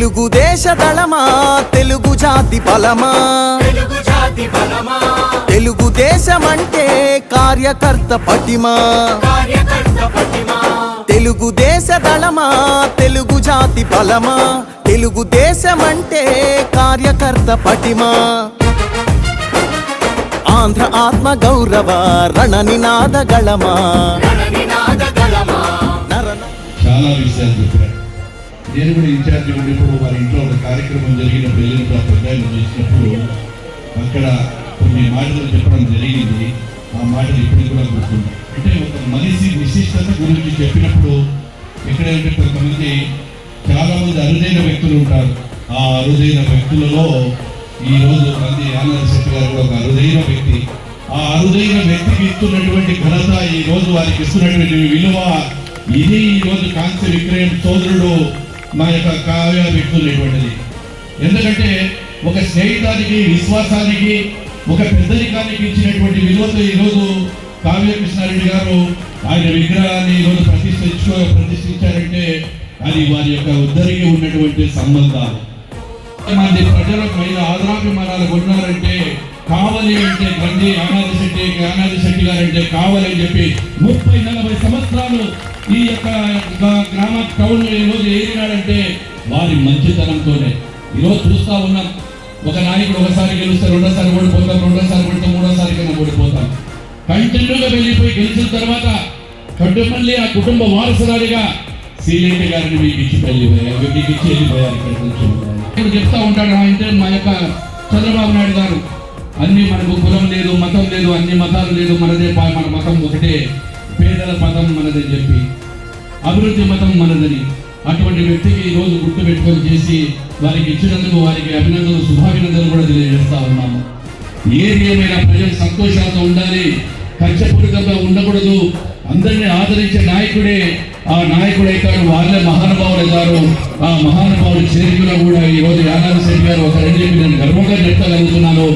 తెలుగుదేశ దళమా తెలుగు జాతి బలమా? తెలుగు జాతి బలమా? తెలుగుదేశమంటే కార్యకర్త పటిమా? కార్యకర్త పటిమా? తెలుగుదేశ దళమా తెలుగు జాతి బలమా? తెలుగుదేశమంటే కార్యకర్త పటిమా? ఆంధ్ర ఆత్మ గౌరవ రణ నినాద గళమా? రణనినాద గళమా? నరన చాలా విషయాలు చెప్పారు నేను కూడా ఇన్ఛార్జి ఉన్నప్పుడు వారి ఇంట్లో ఒక కార్యక్రమం జరిగినప్పుడు వెళ్ళినప్పుడు ఆ పెద్దాయన చేసినప్పుడు అక్కడ కొన్ని మాటలు చెప్పడం జరిగింది. ఆ మాటలు ఇప్పుడు కూడా గుర్తుంది అంటే ఒక మనిషి విశిష్టత గురించి చెప్పినప్పుడు ఎక్కడైతే కొంతమంది చాలామంది అరుదైన వ్యక్తులు ఉంటారు. ఆ అరుదైన వ్యక్తులలో ఈ రోజు మంది ఆనంద శెట్టి గారు ఒక అరుదైన వ్యక్తి. ఆ అరుదైన వ్యక్తికి ఇస్తున్నటువంటి ఘనత ఈ రోజు వారికి ఇస్తున్నటువంటి విలువ. ఇది ఈ రోజు కాంస్య విక్రయం సోదరుడు మా యొక్క కావ్య వ్యక్తులటువంటిది ఎందుకంటే ఒక స్నేహితానికి విశ్వాసానికి ఒక పెద్దరికానికి ఇచ్చినటువంటి విలువతో ఈరోజు కావ్య కృష్ణారెడ్డి గారు ఆయన విగ్రహాన్ని ఈరోజు ప్రతిష్ఠించు ప్రతిష్ఠించారంటే అది వారి యొక్క ఉద్దరికి ఉన్నటువంటి సంబంధాలు. మంది ప్రజల పైన ఆదరాభిమానాలు ఉన్నారంటే కావాలి అంటే గండి అనాథ శెట్టి అనాథ శెట్టి గారు అంటే కావాలి చెప్పి ముప్పై నలభై సంవత్సరాలు ఈ యొక్క గ్రామ టౌన్ ఈరోజు ఏరినాడంటే వారి మంచితనంతోనే. ఈరోజు చూస్తా ఉన్నాం. ఒక నాయకుడు ఒకసారి గెలిస్తే రెండోసారి ఓడిపోతాం రెండోసారి ఓడితే మూడోసారి కన్నా ఓడిపోతాం. కంటిన్యూగా వెళ్ళిపోయి గెలిచిన తర్వాత కట్టుమల్లి ఆ కుటుంబ వారసురాలిగా సీలెంట్ గారిని మీకు ఇచ్చి వెళ్ళిపోయారు మీకు ఇచ్చి వెళ్ళిపోయారు ఇక్కడ చెప్తా ఉంటాడు అంటే మా యొక్క చంద్రబాబు నాయుడు గారు. అన్ని మనకు కులం లేదు మతం లేదు అన్ని మతాలు లేదు మనదే మన మతం ఒకటే. పేదల మతం మనదని చెప్పి అభివృద్ధి మతం మనదని అటువంటి వ్యక్తికి ఈరోజు రోజు గుర్తు పెట్టుకొని చేసి వారికి ఇచ్చినందుకు వారికి అభినందనలు శుభాభినందనలు కూడా తెలియజేస్తా ఉన్నాము. ఏది ఏమైనా ప్రజలు సంతోషాలతో ఉండాలి కక్షపూరితంగా ఉండకూడదు. అందరినీ ఆదరించే నాయకుడే ఆ నాయకుడు అవుతారు వాళ్ళే మహానుభావులు అవుతారు ఆ మహానుభావుడు చేరికలో కూడా ఈరోజు రోజు యానాది శెట్టి గారు ఒక రెండు చెప్పి నేను గర్వంగా చెప్తగలుగుతున్నాను